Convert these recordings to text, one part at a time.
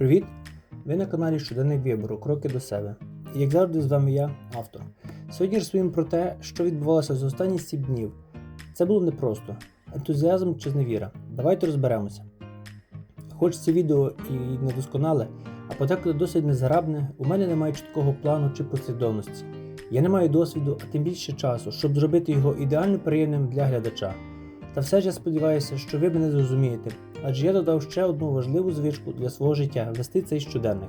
Привіт! Ви на каналі Щоденний вибору Кроки до себе. І як завжди, з вами я, автор. Сьогодні розповім про те, що відбувалося за останні 7 днів. Це було непросто. Ентузіазм чи зневіра. Давайте розберемося. Хоч це відео і недосконале, а подекуди досить незграбне, у мене немає чіткого плану чи послідовності. Я не маю досвіду, а тим більше часу, щоб зробити його ідеально приємним для глядача. Та все ж я сподіваюся, що ви мене зрозумієте, адже я додав ще одну важливу звичку для свого життя вести цей щоденник.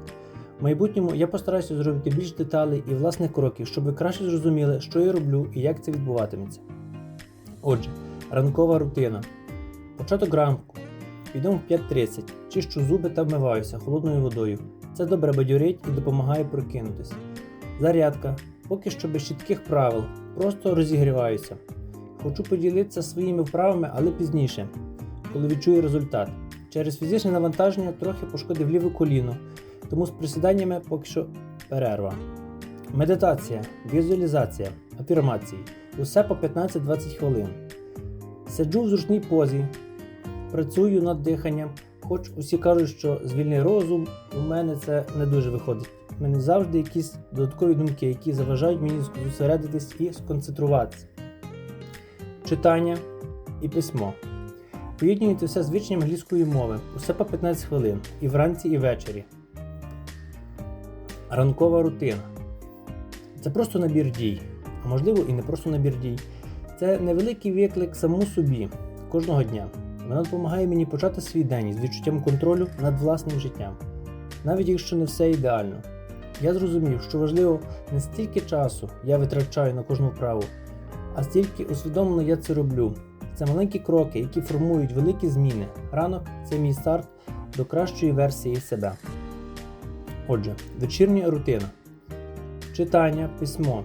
В майбутньому я постараюся зробити більш деталей і власних кроків, щоб ви краще зрозуміли, що я роблю і як це відбуватиметься. Отже, ранкова рутина. Початок ранку. Підемо в 5.30, чищу зуби та вмиваюся холодною водою. Це добре бадьорить і допомагає прокинутися. Зарядка. Поки що без чітких правил, просто розігріваюся. Хочу поділитися своїми вправами, але пізніше, коли відчую результат. Через фізичне навантаження трохи пошкодив ліве коліно, тому з присіданнями поки що перерва. Медитація, візуалізація, афірмації. Усе по 15-20 хвилин. Сиджу в зручній позі, працюю над диханням, хоч усі кажуть, що звільний розум, у мене це не дуже виходить. У мене завжди якісь додаткові думки, які заважають мені зосередитись і сконцентруватися. Читання і письмо. Поєднуйте все з вивченням англійської мови, усе по 15 хвилин, і вранці, і ввечері. Ранкова рутина. Це просто набір дій, а можливо і не просто набір дій. Це невеликий виклик самому собі кожного дня. Вона допомагає мені почати свій день з відчуттям контролю над власним життям, навіть якщо не все ідеально. Я зрозумів, що важливо не стільки часу я витрачаю на кожну вправу, а стільки усвідомлено я це роблю. Це маленькі кроки, які формують великі зміни. Ранок це мій старт до кращої версії себе. Отже, вечірня рутина. Читання, письмо.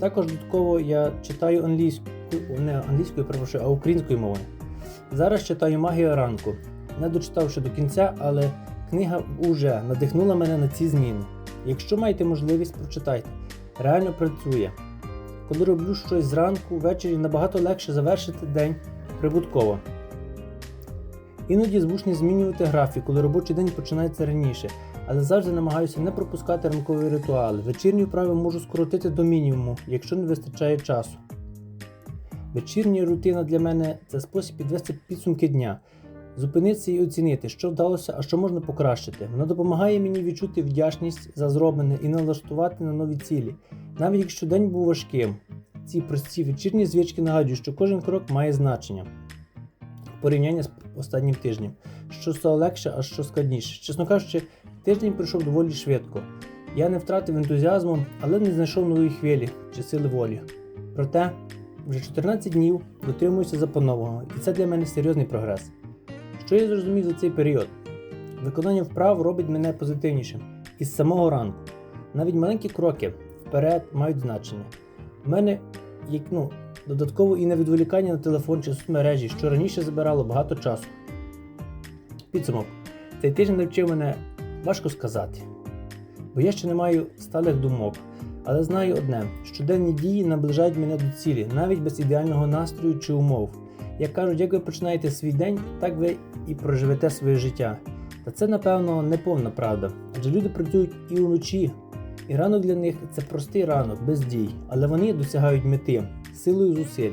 Також додатково я читаю англійською, не англійською, перепрошую, а українською мовою. Зараз читаю Магія ранку. Не дочитавши до кінця, але книга вже надихнула мене на ці зміни. Якщо маєте можливість, прочитайте. Реально працює. Коли роблю щось зранку, ввечері набагато легше завершити день прибутково. Іноді змушений змінювати графік, коли робочий день починається раніше, але завжди намагаюся не пропускати ранкові ритуали. Вечірні вправи можу скоротити до мінімуму, якщо не вистачає часу. Вечірня рутина для мене це спосіб підвести підсумки дня, зупинитися і оцінити, що вдалося, а що можна покращити. Вона допомагає мені відчути вдячність за зроблене і налаштувати на нові цілі. Навіть якщо день був важким, ці прості вечірні звички нагадують, що кожен крок має значення в порівнянні з останнім тижнем, що стало легше, а що складніше. Чесно кажучи, тиждень пройшов доволі швидко. Я не втратив ентузіазму, але не знайшов нової хвилі чи сили волі. Проте вже 14 днів дотримуюся запланованого, і це для мене серйозний прогрес. Що я зрозумів за цей період? Виконання вправ робить мене позитивнішим із самого ранку. Навіть маленькі кроки вперед мають значення. У мене як ну, додатково і на відволікання на телефон чи соцмережі, що раніше забирало багато часу. Підсумок. Цей тиждень навчив мене важко сказати, бо я ще не маю сталих думок. Але знаю одне: щоденні дії наближають мене до цілі, навіть без ідеального настрою чи умов. Як кажуть, як ви починаєте свій день, так ви і проживете своє життя. Та це, напевно, не повна правда, адже люди працюють і уночі, і ранок для них це простий ранок, без дій, але вони досягають мети силою зусиль.